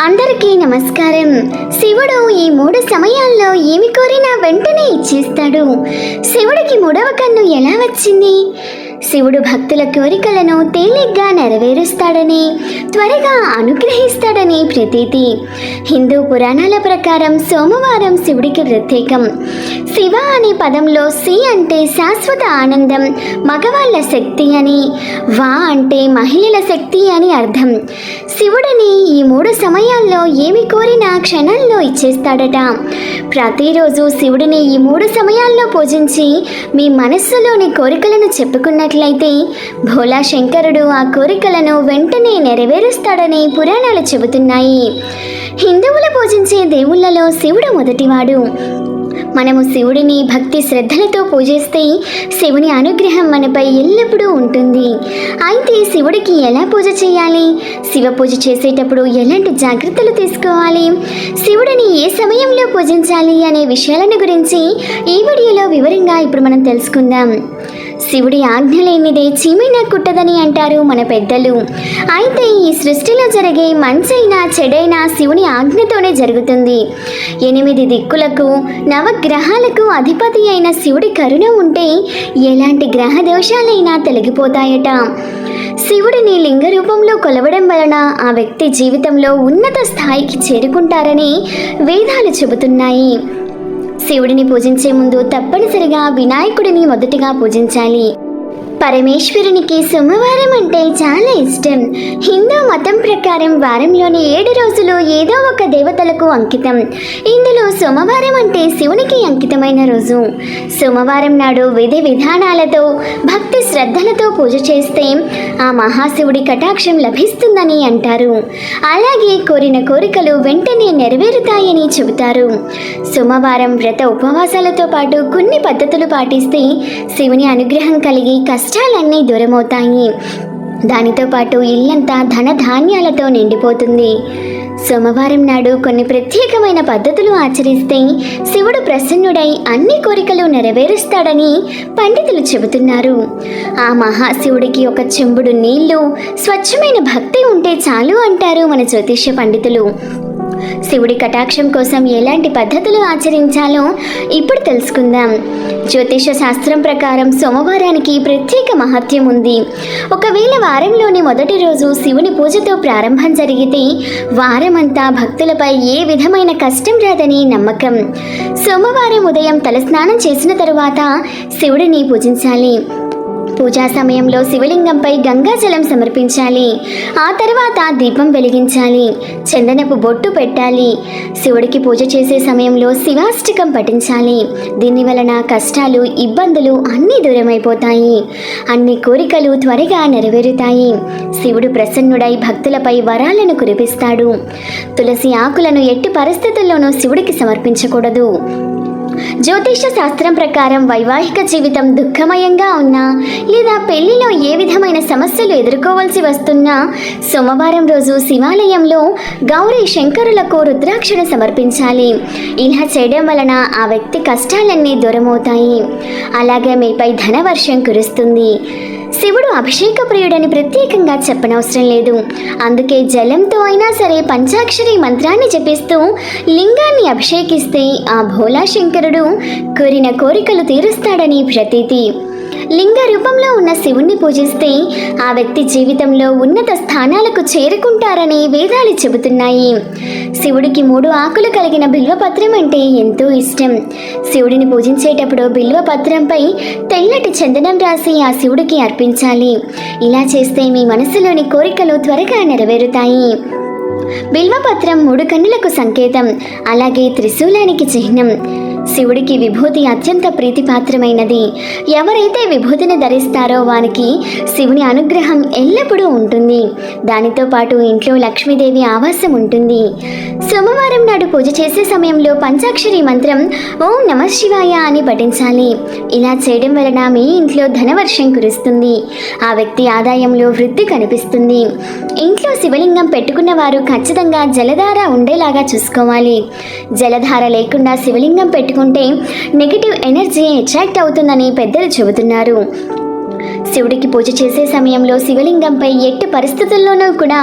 అందరికీ నమస్కారం. శివుడు ఈ మూడు సమయాల్లో ఏమి కోరినా వెంటనే ఇచ్చేస్తాడు. శివుడికి మూడవ కన్ను ఎలా వచ్చింది? శివుడు భక్తుల కోరికలను తేలిగ్గా నెరవేరుస్తాడని త్వరగా అనుగ్రహిస్తాడని ప్రతీతి. హిందూ పురాణాల ప్రకారం సోమవారం శివుడికి ప్రత్యేకం. శివ అనే పదంలో సి అంటే శాశ్వత ఆనందం మగవాళ్ళ శక్తి అని వా అంటే మహిళల శక్తి అని అర్థం. శివుడిని ఈ మూడు సమయాల్లో ఏమి కోరినా క్షణంలో ఇచ్చేస్తాడట. ప్రతిరోజు శివుడిని ఈ మూడు సమయాల్లో పూజించి మీ మనస్సులోని కోరికలను చెప్పుకున్నట్లయితే భోలా శంకరుడు ఆ కోరికలను వెంటనే నెరవేరుస్తాడని పురాణాలు చెబుతున్నాయి. హిందువులు పూజించే దేవుళ్ళలో శివుడు మొదటివాడు. మనము శివుడిని భక్తి శ్రద్ధలతో పూజిస్తే శివుని అనుగ్రహం మనపై ఎల్లప్పుడూ ఉంటుంది. అయితే శివుడికి ఎలా పూజ చేయాలి? శివ పూజ చేసేటప్పుడు ఎలాంటి జాగ్రత్తలు తీసుకోవాలి? శివుడిని ఏ సమయంలో పూజించాలి అనే విషయాలను గురించి ఈ వీడియోలో వివరంగా ఇప్పుడు మనం తెలుసుకుందాం. శివుడి ఆజ్ఞ లేనిదే చీమైనా కుట్టదని అంటారు మన పెద్దలు. అయితే ఈ సృష్టిలో జరిగే మంచైనా చెడైనా శివుని ఆజ్ఞతోనే జరుగుతుంది. ఎనిమిది దిక్కులకు నవగ్రహాలకు అధిపతి అయిన శివుడి కరుణ ఉంటే ఎలాంటి గ్రహ దోషాలైనా తొలగిపోతాయట. శివుడిని లింగ రూపంలో కొలవడం వలన ఆ వ్యక్తి జీవితంలో ఉన్నత స్థాయికి చేరుకుంటారని వేదాలు చెబుతున్నాయి. శివుడిని పూజించే ముందు తప్పనిసరిగా వినాయకుడిని మొదటిగా పూజించాలి. పరమేశ్వరునికి సోమవారం అంటే చాలా ఇష్టం. హిందూ మతం ప్రకారం వారంలోని ఏడు రోజులు ఏదో ఒక దేవతలకు అంకితం. ఇందులో సోమవారం అంటే శివునికి అంకితమైన రోజు. సోమవారం నాడు విధి విధానాలతో భక్తి శ్రద్ధలతో పూజ చేస్తే ఆ మహాశివుడి కటాక్షం లభిస్తుందని అంటారు. అలాగే కోరిన కోరికలు వెంటనే నెరవేరుతాయని చెబుతారు. సోమవారం వ్రత ఉపవాసాలతో పాటు కొన్ని పద్ధతులు పాటిస్తే శివుని అనుగ్రహం కలిగి కష్ట కష్టాలన్నీ దూరమవుతాయి. దానితో పాటు ఇల్లంతా ధన ధాన్యాలతో నిండిపోతుంది. సోమవారం నాడు కొన్ని ప్రత్యేకమైన పద్ధతులు ఆచరిస్తే శివుడు ప్రసన్నుడై అన్ని కోరికలు నెరవేరుస్తాడని పండితులు చెబుతున్నారు. ఆ మహాశివుడికి ఒక చెంబుడు నీళ్ళు స్వచ్ఛమైన భక్తి ఉంటే చాలు అంటారు మన జ్యోతిష్య పండితులు. శివుడి కటాక్షం కోసం ఎలాంటి పద్ధతులు ఆచరించాలో ఇప్పుడు తెలుసుకుందాం. జ్యోతిష శాస్త్రం ప్రకారం సోమవారానికి ప్రత్యేక మహత్యం ఉంది. ఒకవేళ వారంలోని మొదటి రోజు శివుని పూజతో ప్రారంభం జరిగితే వారమంతా భక్తులపై ఏ విధమైన కష్టం రాదని నమ్మకం. సోమవారం ఉదయం తలస్నానం చేసిన తరువాత శివుడిని పూజించాలి. పూజా సమయంలో శివలింగంపై గంగాజలం సమర్పించాలి. ఆ తర్వాత దీపం వెలిగించాలి. చందనపు బొట్టు పెట్టాలి. శివుడికి పూజ చేసే సమయంలో శివాష్టకం పఠించాలి. దీని వలన కష్టాలు ఇబ్బందులు అన్నీ దూరమైపోతాయి. అన్ని కోరికలు త్వరగా నెరవేరుతాయి. శివుడు ప్రసన్నుడై భక్తులపై వరాలను కురిపిస్తాడు. తులసి ఆకులను ఎట్టి పరిస్థితుల్లోనూ శివుడికి సమర్పించకూడదు. జ్యోతిష శాస్త్రం ప్రకారం వైవాహిక జీవితం దుఃఖమయంగా ఉన్నా లేదా పెళ్ళిలో ఏ విధమైన సమస్యలు ఎదుర్కోవాల్సి వస్తున్నా సోమవారం రోజు శివాలయంలో గౌరీ శంకరులకు రుద్రాక్షను సమర్పించాలి. ఇలా చేయడం వలన ఆ వ్యక్తి కష్టాలన్నీ దూరమవుతాయి. అలాగే మీపై ధనవర్షం కురుస్తుంది. శివుడు అభిషేక ప్రియుడని ప్రత్యేకంగా చెప్పనవసరం లేదు. అందుకే జలంతో అయినా సరే పంచాక్షరి మంత్రాన్ని జపిస్తూ లింగాన్ని అభిషేకిస్తే ఆ భోలా శంకరుడు కోరిన కోరికలు తీరుస్తాడని ప్రతీతి. లింగ రూపంలో ఉన్న శివుణ్ణి పూజిస్తే ఆ వ్యక్తి జీవితంలో ఉన్నత స్థానాలకు చేరుకుంటారని వేదాలు చెబుతున్నాయి. శివుడికి మూడు ఆకులు కలిగిన బిల్వపత్రం అంటే ఎంతో ఇష్టం. శివుడిని పూజించేటప్పుడు బిల్వపత్రంపై తెల్లటి చందనం రాసి ఆ శివుడికి అర్పించాలి. ఇలా చేస్తే మీ మనసులోని కోరికలు త్వరగా నెరవేరుతాయి. బిల్వపత్రం మూడు కన్నులకు సంకేతం అలాగే త్రిశూలానికి చిహ్నం. శివుడికి విభూతి అత్యంత ప్రీతిపాత్రమైనది. ఎవరైతే విభూతిని ధరిస్తారో వారికి శివుని అనుగ్రహం ఎల్లప్పుడూ ఉంటుంది. దానితో పాటు ఇంట్లో లక్ష్మీదేవి ఆవాసం ఉంటుంది. సోమవారం నాడు పూజ చేసే సమయంలో పంచాక్షరి మంత్రం ఓం నమ శివాయ అని పఠించాలి. ఇలా చేయడం వలన మీ ఇంట్లో ధనవర్షం కురుస్తుంది. ఆ వ్యక్తి ఆదాయంలో వృద్ధి కనిపిస్తుంది. ఇంట్లో శివలింగం పెట్టుకున్న వారు ఖచ్చితంగా జలధార ఉండేలాగా చూసుకోవాలి. జలధార లేకుండా శివలింగం పెట్టు పెట్టుకుంటే నెగిటివ్ ఎనర్జీ అట్రాక్ట్ అవుతుందని పెద్దలు చెబుతున్నారు. శివుడికి పూజ చేసే సమయంలో శివలింగంపై ఎట్టి పరిస్థితుల్లోనూ కూడా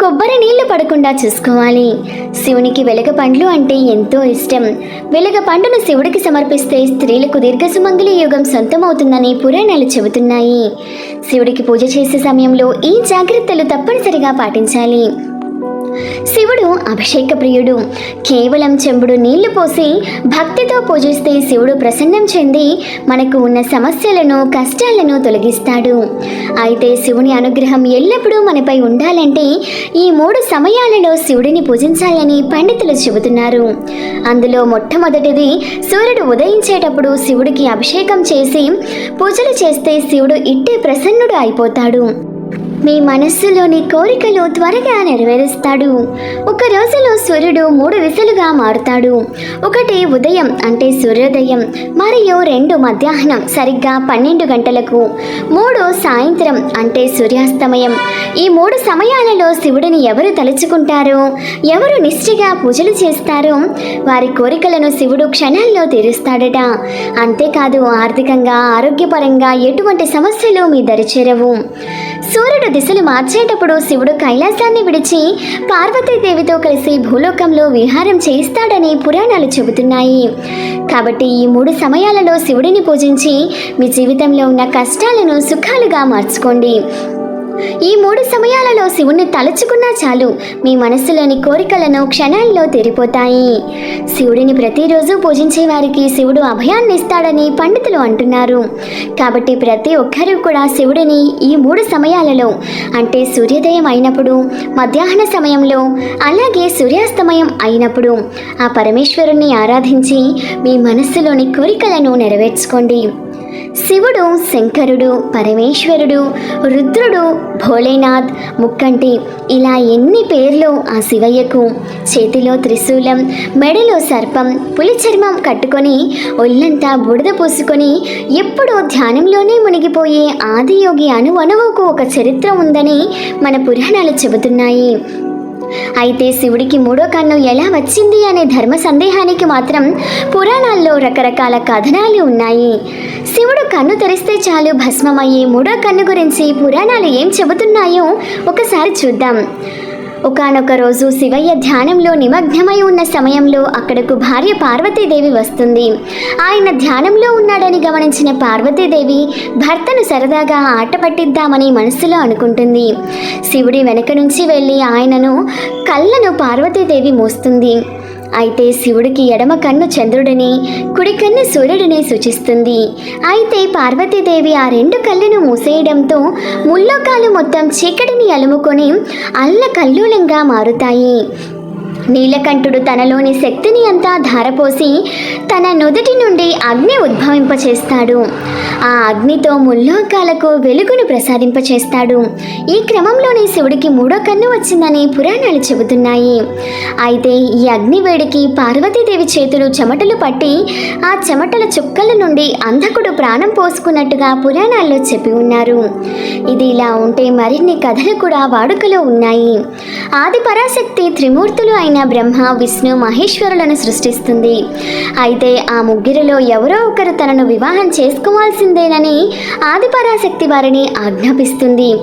కొబ్బరి నీళ్ళు పడకుండా చూసుకోవాలి. శివునికి వెలగ పండ్లు అంటే ఎంతో ఇష్టం. వెలగ పండును శివుడికి సమర్పిస్తే స్త్రీలకు దీర్ఘసుమంగళి యుగం సొంతమవుతుందని పురాణాలు చెబుతున్నాయి. శివుడికి పూజ చేసే సమయంలో ఈ జాగ్రత్తలు తప్పనిసరిగా పాటించాలి. శివుడు అభిషేక ప్రియుడు. కేవలం చెంబుడు నీళ్ళు పోసి భక్తితో పూజిస్తే శివుడు ప్రసన్నం చెంది మనకు ఉన్న సమస్యలను కష్టాలను తొలగిస్తాడు. అయితే శివుని అనుగ్రహం ఎల్లప్పుడూ మనపై ఉండాలంటే ఈ మూడు సమయాలలో శివుడిని పూజించాలని పండితులు చెబుతున్నారు. అందులో మొట్టమొదటిది సూర్యుడు ఉదయించేటప్పుడు శివుడికి అభిషేకం చేసి పూజలు చేస్తే శివుడు ఇట్టే ప్రసన్నుడు అయిపోతాడు. మీ మనస్సులోని కోరికలు త్వరగా నెరవేరుస్తాడు. ఒక రోజులో సూర్యుడు మూడు దిశలుగా మారుతాడు. ఒకటి ఉదయం అంటే సూర్యోదయం మరియు రెండు మధ్యాహ్నం సరిగ్గా పన్నెండు గంటలకు. మూడు సాయంత్రం అంటే సూర్యాస్తమయం. ఈ మూడు సమయాలలో శివుడిని ఎవరు తలుచుకుంటారో? ఎవరు నిష్ఠగా పూజలు చేస్తారో? వారి కోరికలను శివుడు క్షణాల్లో తీరుస్తాడట. అంతేకాదు ఆర్థికంగా ఆరోగ్యపరంగా ఎటువంటి సమస్యలు మీ దరిచేరవు. సూర్యుడు దిశలు మార్చేటప్పుడు శివుడు కైలాసాన్ని విడిచి పార్వతీదేవితో కలిసి భూలోకంలో విహారం చేయిస్తాడని పురాణాలు చెబుతున్నాయి. కాబట్టి ఈ మూడు సమయాలలో శివుడిని పూజించి మీ జీవితంలో ఉన్న కష్టాలను సుఖాలుగా మార్చుకోండి. ఈ మూడు సమయాలలో శివుణ్ణి తలుచుకున్నా చాలు. మీ మనస్సులోని కోరికలను క్షణాల్లో తీరిపోతాయి. శివుడిని ప్రతిరోజు పూజించే వారికి శివుడు అభయాన్ని ఇస్తాడని పండితులు అంటున్నారు. కాబట్టి ప్రతి ఒక్కరూ కూడా శివుడిని ఈ మూడు సమయాలలో అంటే సూర్యోదయం అయినప్పుడు మధ్యాహ్న సమయంలో అలాగే సూర్యాస్తమయం అయినప్పుడు ఆ పరమేశ్వరుణ్ణి ఆరాధించి మీ మనస్సులోని కోరికలను నెరవేర్చుకోండి. శివుడు శంకరుడు పరమేశ్వరుడు రుద్రుడు భోలేనాథ్ ముక్కంటి. ఇలా ఎన్ని పేర్లు ఆ శివయ్యకు? చేతిలో త్రిశూలం మెడలో సర్పం పులి చర్మం కట్టుకొని ఒళ్ళంతా బుడద పూసుకొని ఎప్పుడూ ధ్యానంలోనే మునిగిపోయే ఆదియోగి అణువణువుకు ఒక చరిత్ర ఉందని మన పురాణాలు చెబుతున్నాయి. అయితే శివుడికి మూడో కన్ను ఎలా వచ్చింది అనే ధర్మ సందేహానికి మాత్రం పురాణాల్లో రకరకాల కథనాలు ఉన్నాయి. కన్ను తెరిస్తే చాలు భస్మమయ్యే మూడో కన్ను గురించి పురాణాలు ఏం చెబుతున్నాయో ఒకసారి చూద్దాం. ఒకానొక రోజు శివయ్య ధ్యానంలో నిమగ్నమై ఉన్న సమయంలో అక్కడకు భార్య పార్వతీదేవి వస్తుంది. ఆయన ధ్యానంలో ఉన్నాడని గమనించిన పార్వతీదేవి భర్తను సరదాగా ఆట పట్టిద్దామని మనసులో అనుకుంటుంది. శివుడి వెనక నుంచి వెళ్ళి ఆయనను కళ్ళను పార్వతీదేవి మోస్తుంది. అయితే శివుడికి ఎడమ కన్ను చంద్రుడిని కుడి కన్ను సూర్యుడిని సూచిస్తుంది. అయితే పార్వతీదేవి ఆ రెండు కళ్ళను మూసేయడంతో ముల్లోకాలు మొత్తం చీకటిని అలుముకొని అల్లకల్లోలంగా మారుతాయి. నీలకంఠుడు తనలోని శక్తిని అంతా ధారపోసి తన నుదుటి నుండి అగ్ని ఉద్భవింపచేస్తాడు. ఆ అగ్నితో ముల్లోకాలకు వెలుగును ప్రసాదింపచేస్తాడు. ఈ క్రమంలోనే శివుడికి మూడో కన్ను వచ్చిందని పురాణాలు చెబుతున్నాయి. అయితే ఈ అగ్ని వేడికి పార్వతీదేవి చేతులు చెమటలు పట్టి ఆ చెమటల చుక్కల నుండి అంధకుడు ప్రాణం పోసుకున్నట్టుగా పురాణాల్లో చెప్పి ఉన్నారు. ఇది ఇలా ఉంటే మరిన్ని కథలు కూడా వాడుకలో ఉన్నాయి. ఆది పరాశక్తి త్రిమూర్తులు అయిన బ్రహ్మ విష్ణు మహేశ్వరులను సృష్టిస్తుంది. అయితే ఆ ముగ్గురిలో ఎవరో ఒకరు తనను వివాహం చేసుకోవాల్సిందేనని ఆదిపరాశక్తి వారిని ఆజ్ఞాపిస్తుంది.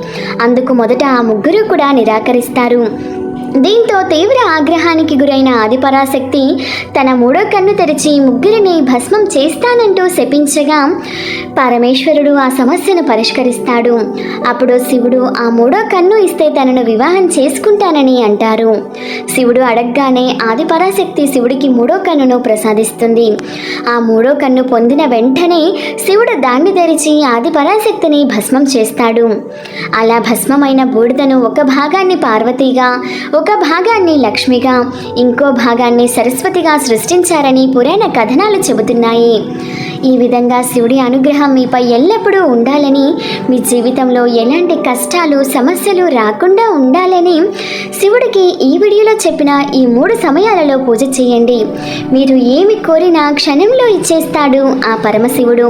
అందుకు మొదట ఆ ముగ్గురు కూడా నిరాకరిస్తారు. దీంతో తీవ్ర ఆగ్రహానికి గురైన ఆదిపరాశక్తి తన మూడో కన్ను తెరిచి ముగ్గురిని భస్మం చేస్తానంటూ శపించగా పరమేశ్వరుడు ఆ సమస్యను పరిష్కరిస్తాడు. అప్పుడు శివుడు ఆ మూడో కన్ను ఇస్తే తనను వివాహం చేసుకుంటానని అంటారు. శివుడు అడగగానే ఆదిపరాశక్తి శివుడికి మూడో కన్నును ప్రసాదిస్తుంది. ఆ మూడో కన్ను పొందిన వెంటనే శివుడు దాన్ని తెరిచి ఆదిపరాశక్తిని భస్మం చేస్తాడు. అలా భస్మమైన బూడిదను ఒక భాగాన్ని పార్వతీగా ఒక భాగాన్ని లక్ష్మిగా ఇంకో భాగాన్ని సరస్వతిగా సృష్టించారని పురాణ కథనాలు చెబుతున్నాయి. ఈ విధంగా శివుడి అనుగ్రహం మీపై ఎల్లప్పుడూ ఉండాలని మీ జీవితంలో ఎలాంటి కష్టాలు సమస్యలు రాకుండా ఉండాలని శివుడికి ఈ వీడియోలో చెప్పిన ఈ మూడు సమయాలలో పూజ చేయండి. మీరు ఏమి కోరినా క్షణంలో ఇచ్చేస్తాడు ఆ పరమశివుడు.